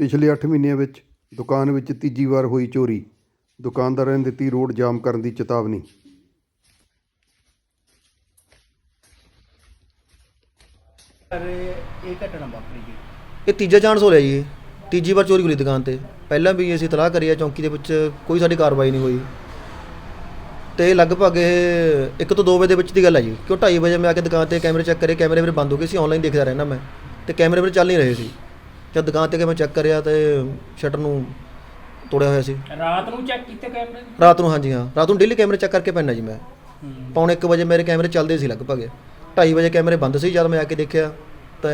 ਪਿਛਲੇ 8 ਮਹੀਨਿਆਂ ਵਿੱਚ ਦੁਕਾਨ ਵਿੱਚ ਤੀਜੀ ਵਾਰ ਹੋਈ ਚੋਰੀ। ਦੁਕਾਨਦਾਰਾਂ ਨੇ ਦਿੱਤੀ ਰੋਡ ਜਾਮ ਕਰਨ ਦੀ ਚੇਤਾਵਨੀ। ਪਰ ਇਹ ਘਟਨਾ ਵਾਪਰੀ ਜੀ। ਇਹ ਤੀਜਾ ਚਾਂਸ ਹੋ ਰਿਹਾ ਜੀ ਇਹ। ਤੀਜੀ ਵਾਰ ਚੋਰੀ ਹੋਈ ਦੁਕਾਨ ਤੇ। ਪਹਿਲਾਂ ਵੀ ਅਸੀਂ ਤਲਾਹ ਕਰੀ ਆ ਚੌਂਕੀ ਦੇ ਵਿੱਚ ਕੋਈ ਸਾਡੀ ਕਾਰਵਾਈ ਨਹੀਂ ਹੋਈ। ਤੇ ਲਗਭਗ ਇਹ 1 ਤੋਂ 2 ਵਜੇ ਦੇ ਵਿੱਚ ਦੀ ਗੱਲ ਹੈ ਜੀ। ਕਿਉਂ 2:30 ਵਜੇ ਮੈਂ ਆ ਕੇ ਦੁਕਾਨ ਤੇ ਕੈਮਰੇ ਚੈੱਕ ਕਰੇ ਕੈਮਰੇ ਮੇਰੇ ਬੰਦ ਹੋ ਗਏ ਸੀ ਆਨਲਾਈਨ ਦੇਖਦਾ ਰਹਿਣਾ ਮੈਂ। ਤੇ ਕੈਮਰੇ ਮੇਰੇ ਚੱਲ ਨਹੀਂ ਰਹੇ ਸੀ। ਜਦ ਦੁਕਾਨ ਤੇ ਕਿ ਮੈਂ ਚੈੱਕ ਕਰਿਆ ਤੇ ਸ਼ਟਰ ਨੂੰ ਤੋੜਿਆ ਹੋਇਆ ਸੀ। ਰਾਤ ਨੂੰ ਚੈੱਕ ਕੀਤੇ ਕੈਮਰੇ ਰਾਤ ਨੂੰ ਹਾਂਜੀ ਹਾਂ। ਰਾਤ ਨੂੰ ਡੇਲੀ ਕੈਮਰੇ ਚੈੱਕ ਕਰਕੇ ਪੈਣਾ ਜੀ ਮੈਂ। ਪੌਣੇ 1 ਵਜੇ ਮੇਰੇ ਕੈਮਰੇ ਚੱਲਦੇ ਸੀ ਲਗਭਗ। 2:30 ਵਜੇ ਕੈਮਰੇ ਬੰਦ ਸੀ ਜਦ ਮੈਂ ਆ ਕੇ ਦੇਖਿਆ ਤਾਂ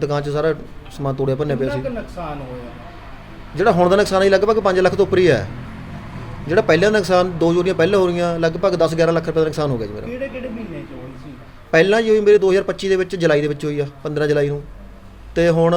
ਦੁਕਾਨ 'ਚ ਸਾਰਾ ਸਮਾਨ ਤੋੜਿਆ ਭੰਨਿਆ ਪਿਆ ਕਿੰਨਾ ਸੀ ਕੁ ਨੁਕਸਾਨ ਹੋਇਆ? ਜਿਹੜਾ ਹੁਣ ਦਾ ਨੁਕਸਾਨ ਹੈ ਲਗਭਗ 5 ਲੱਖ ਤੋਂ ਉੱਪਰ ਹੀ ਹੈ। ਜਿਹੜਾ ਪਹਿਲਾਂ ਦਾ ਨੁਕਸਾਨ ਦੋ ਚੋਰੀਆਂ ਪਹਿਲਾਂ ਹੋ ਰਹੀਆਂ ਲਗਭਗ 10 11 ਲੱਖ ਰੁਪਏ ਦਾ ਨੁਕਸਾਨ ਹੋ ਗਿਆ ਜੀ ਮੇਰਾ। ਕਿਹੜੇ ਕਿਹੜੇ ਮਹੀਨੇ ਚ ਹੋਈ ਸੀ? ਪਹਿਲਾਂ ਜੀ ਹੋਈ ਮੇਰੇ 2025 ਦੇ ਵਿੱਚ ਜੁਲਾਈ ਦੇ ਵਿੱਚ ਹੋਈ ਆ 15 ਜੁਲਾਈ ਨੂੰ। ਤੇ ਹੁਣ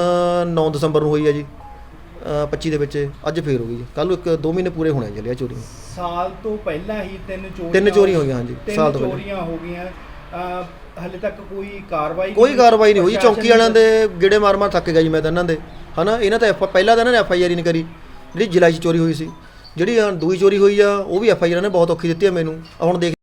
9 ਦਸੰਬਰ ਨੂੰ ਹੋਈ ਆ ਜੀ ਅ, 25 ਦੇ ਵਿੱਚ ਅੱਜ ਫੇਰ ਹੋ ਗਈ ਜੀ। ਕੱਲ ਨੂੰ ਇੱਕ 2 ਮਹੀਨੇ ਪੂਰੇ ਹੋਣੇ ਚੱਲਿਆ ਚੋਰੀ ਨੂੰ। ਸਾਲ ਤੋਂ ਪਹਿਲਾਂ ਹੀ ਤਿੰਨ ਚੋਰੀਆਂ ਤਿੰਨ ਚੋਰੀਆਂ ਹੋਈਆਂ ਹਾਂਜੀ ਤਿੰਨ ਸਾਲ ਤੋਂ ਪਹਿਲਾਂ। ਚੋਰੀਆਂ ਹੋ ਗਈਆਂ। ਅਹ, ਹਲੇ ਤੱਕ ਕੋਈ ਕਾਰਵਾਈ ਕੋਈ ਕਾਰਵਾਈ ਨਹੀਂ ਹੋਈ ਪ੍ਰਸ਼ਾਸਨ ਚੌਂਕੀ ਵਾਲਿਆਂ ਦੇ ਗੇੜੇ ਮਾਰ ਮਾਰ ਥੱਕ ਗਿਆ ਜੀ ਮੈਂ ਤਾਂ ਇਹਨਾਂ ਦੇ। ਹਨਾ ਇਹਨਾਂ ਤਾਂ ਐਫ ਪਹਿਲਾਂ ਤਾਂ ਇਹਨਾਂ ਨੇ ਐਫ ਆਈ ਆਰ ਹੀ ਨਹੀਂ ਕਰੀ। ਜਿਹੜੀ ਜੁਲਾਈ 'ਚ ਚੋਰੀ ਹੋਈ ਸੀ ਜਿਹੜੀ ਦੂਈ ਚੋਰੀ ਹੋਈ ਆ ਉਹ ਵੀ ਐਫ ਆਈ ਆਰ ਨੇ ਬਹੁਤ ਔਖੀ ਦਿੱਤੀ ਆ ਮੈਨੂੰ। ਆਹ ਹੁਣ ਦੇਖ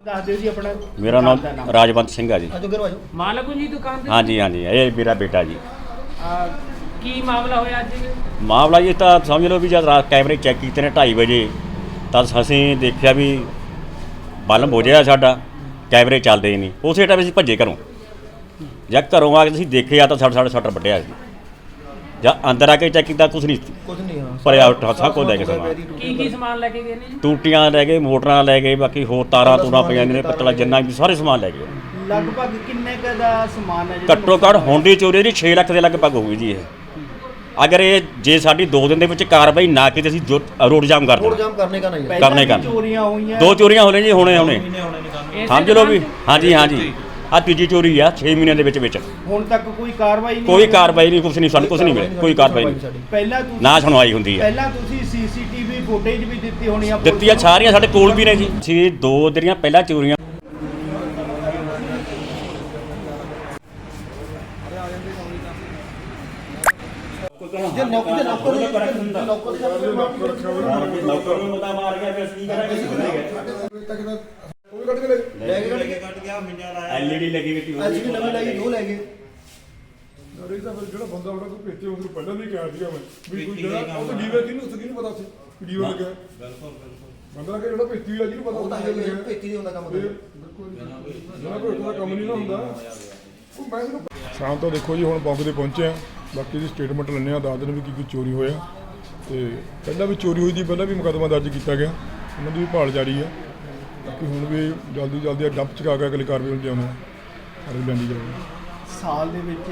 ਦੱਸ ਦਿਓ ਜੀ ਆਪਣਾ। ਮੇਰਾ ਨਾਮ ਰਾਜਵੰਤ ਸਿੰਘ ਆ ਜੀ। ਆਜੋ ਗਿਰੋ ਆਜੋ ਮਾਲਕ ਜੀ ਦੁਕਾਨ ਦੇ ਹਾਂਜੀ ਹਾਂਜੀ ਇਹ ਮੇਰਾ ਬੇਟਾ ਜੀ। ਆ, ਕੀ ਮਾਮਲਾ ਹੋਇਆ ਅੱਜ? ਮਾਮਲਾ ਜੀ ਤਾਂ ਸਮਝ ਲਓ ਵੀ ਜਦ ਰਾਤ ਕੈਮਰੇ ਚੈੱਕ ਕੀਤੇ ਨੇ 2:30 ਵਜੇ ਤਾਂ ਅਸੀਂ ਦੇਖਿਆ ਵੀ ਬਲਬ ਹੋ ਜਾਇਆ ਸਾਡਾ ਕੈਮਰੇ ਚੱਲਦੇ ਹੀ ਨਹੀਂ। ਉਸੇ ਟਾਈਮ ਅਸੀਂ ਭੱਜੇ ਘਰੋਂ। ਜਦ ਘਰੋਂ ਆ ਕੇ ਅਸੀਂ ਦੇਖਿਆ ਤਾਂ ਸਾਡਾ ਸਾਡਾ ਸ਼ਟਰ ਵੱਢਿਆ ਸੀ। ਜਦ ਅੰਦਰ ਆ ਕੇ ਚੈੱਕ ਕੀਤਾ ਕੁਝ ਨਹੀਂ। ਸੀ। ਕੁਝ ਨਹੀਂ ਹਾਂ। ਭਰਿਆ ਉੱਠਾ ਸਭ ਕੁਝ ਲੈ ਕੇ ਸਮਾਨ। ਕੀ ਕੀ ਸਮਾਨ ਲੈ ਕੇ ਗਏ ਨੇ? ਜੀ ਟੂਟੀਆਂ ਲੈ ਗਏ ਮੋਟਰਾਂ ਲੈ ਗਏ ਬਾਕੀ ਹੋਰ ਤਾਰਾਂ ਤੂਰਾਂ ਪਈਆਂ ਨੇ ਪੱਤਲਾ ਜਿੰਨਾ ਵੀ ਸਾਰੇ ਸਮਾਨ ਲੈ ਗਏ। ਲਗਭਗ ਕਿੰਨੇ ਕ ਦਾ ਸਮਾਨ ਹੈ ਜਿਹੜਾ ਘੱਟੋ ਘੱਟ ਹੁਣ ਦੀ ਚੋਰੀ ਦੀ 6 ਲੱਖ ਦੇ ਲਗਭਗ ਹੋਊਗੀ ਜੀ ਇਹ। ਅਗਰ ਇਹ ਜੇ ਸਾਡੀ 2 ਦਿਨ ਦੇ ਵਿੱਚ ਕਾਰਵਾਈ ਨਾ ਕੀਤੀ ਅਸੀਂ ਜੋ- ਰੋਡ ਜਾਮ ਕਰ ਰੋਡ ਦੇਣਾ। ਜਾਮ ਕਰਨੇ ਕਾ ਨਹੀਂ ਹੈ ਕਰਨੇ ਵੀ ਕਰਨ। ਚੋਰੀਆਂ ਹੋਈਆਂ। ਦੋ ਚੋਰੀਆਂ ਹੋ ਰਹੀਆਂ ਜੀ ਹੁਣੇ ਹੁਣੇ। ਸਮਝ ਲਓ ਵੀ? ਹਾਂਜੀ ਹਾਂਜੀ। ਆ ਤੀਜੀ ਚੋਰੀ ਆ 6 ਮਹੀਨਿਆਂ ਦੇ ਵਿੱਚ ਵਿੱਚ ਹੁਣ ਤੱਕ ਕੋਈ ਕਾਰਵਾਈ ਨਹੀਂ ਕੋਈ ਹੋਈ। ਕਾਰਵਾਈ ਨਹੀਂ ਕੁਛ ਨਹੀਂ ਸਾਨੂੰ ਕੁਛ ਨਹੀਂ ਮਿਲਿਆ ਕੋਈ ਕਾਰਵਾਈ ਨਹੀਂ ਪਹਿਲਾਂ ਤੁਸੀਂ ਨਾ ਸੁਣਵਾਈ ਹੁੰਦੀ ਹੈ ਪਹਿਲਾਂ ਤੁਸੀਂ ਸੀਸੀਟੀਵੀ ਫੁਟੇਜ ਵੀ ਦਿੱਤੀ ਹੋਣੀ ਆ ਪੁਲਿਸ ਦਿੱਤੀਆਂ ਨੂੰ। ਸਾਰੀਆਂ ਸਾਡੇ ਕੋਲ ਵੀ ਨੇ ਜੀ ਅਸੀਂ ਦੋ ਜਿਹੜੀਆਂ ਪਹਿਲਾਂ ਚੋਰੀਆਂ ਜੇ ਨੌਕਰੀ ਤੇ ਨੌਕਰ ਨੌਕਰ ਐਲਈਡੀ ਲੱਗੀ ਹੋਈ ਸੀ ਐਲਸੀਡੀ ਨਵੀਂ ਲਾਈ ਦੋ ਲੈ ਗਏ। ਅਰੇ ਤਾਂ ਫਿਰ ਜਿਹੜਾ ਬੰਦਾ ਉਹਦਾ ਕੋਈ ਪੇਚੇ ਉਹਨੂੰ ਪਹਿਲਾਂ ਵੀ ਕਿਹਾ ਸੀਗਾ ਮੈਂ ਵੀ ਕੋਈ ਜਿਹੜਾ ਉਹ ਤਾਂ ਡੀਵੇ ਕਿਹਨੂੰ ਉਸ ਕਿਹਨੂੰ ਪਤਾ ਸੀ ਕਿ ਡੀਵੇ ਲੱਗਿਆ। ਬਿਲਕੁਲ ਬਿਲਕੁਲ। ਬੰਦਾ ਕਿ ਜਿਹੜਾ ਪੇਚੀ ਲੱਗੀ ਨੂੰ ਪਤਾ ਉਹ ਤਾਂ ਹੁੰਦਾ ਹੈ ਲੱਗਿਆ ਭੇਤੀ ਦੀ ਹੁੰਦਾ ਕੰਮ ਤੇ। ਬਿਲਕੁਲ। ਜਿਹੜਾ ਕੋਈ ਉਹਦਾ ਕੰਮ ਨਹੀਂ ਨਾ ਹੁੰਦਾ। ਉਹ ਮੈਂ ਇਹਨੂੰ ਸ਼ਾਮ ਤੋਂ ਦੇਖੋ ਜੀ ਹੁਣ ਬੰਬ ਦੇ ਪਹੁੰਚੇ ਆ। ਬਾਕੀ ਦੀ ਸਟੇਟਮੈਂਟ ਲੈਣੇ ਆ ਦੱਸ ਦਿਨ ਵੀ ਕੀ ਕੀ ਚੋਰੀ ਹੋਇਆ। ਤੇ ਪਹਿਲਾਂ ਵੀ ਚੋਰੀ ਹੋਈ ਸੀ ਪਹਿਲਾਂ ਵੀ ਮੁਕੱਦਮਾ ਦਰਜ ਕੀਤਾ ਗਿਆ। ਉਹਨਾਂ ਦੀ ਵੀ ਭਾਲ ਜਾਰੀ ਆ। ਬਾਕੀ ਹੁਣ ਵੀ ਜਲਦੀ ਜਲਦੀ ਡੰਪ ਚਕਾ ਕੇ ਅਗਲੀ ਕਾਰਵਾਈ ਨੂੰ ਲਿਆਉਣਾ ਅਗਲੀ ਲੈਂਦੀ ਜਾਊਗੀ ਸਾਲ ਦੇ ਵਿੱਚ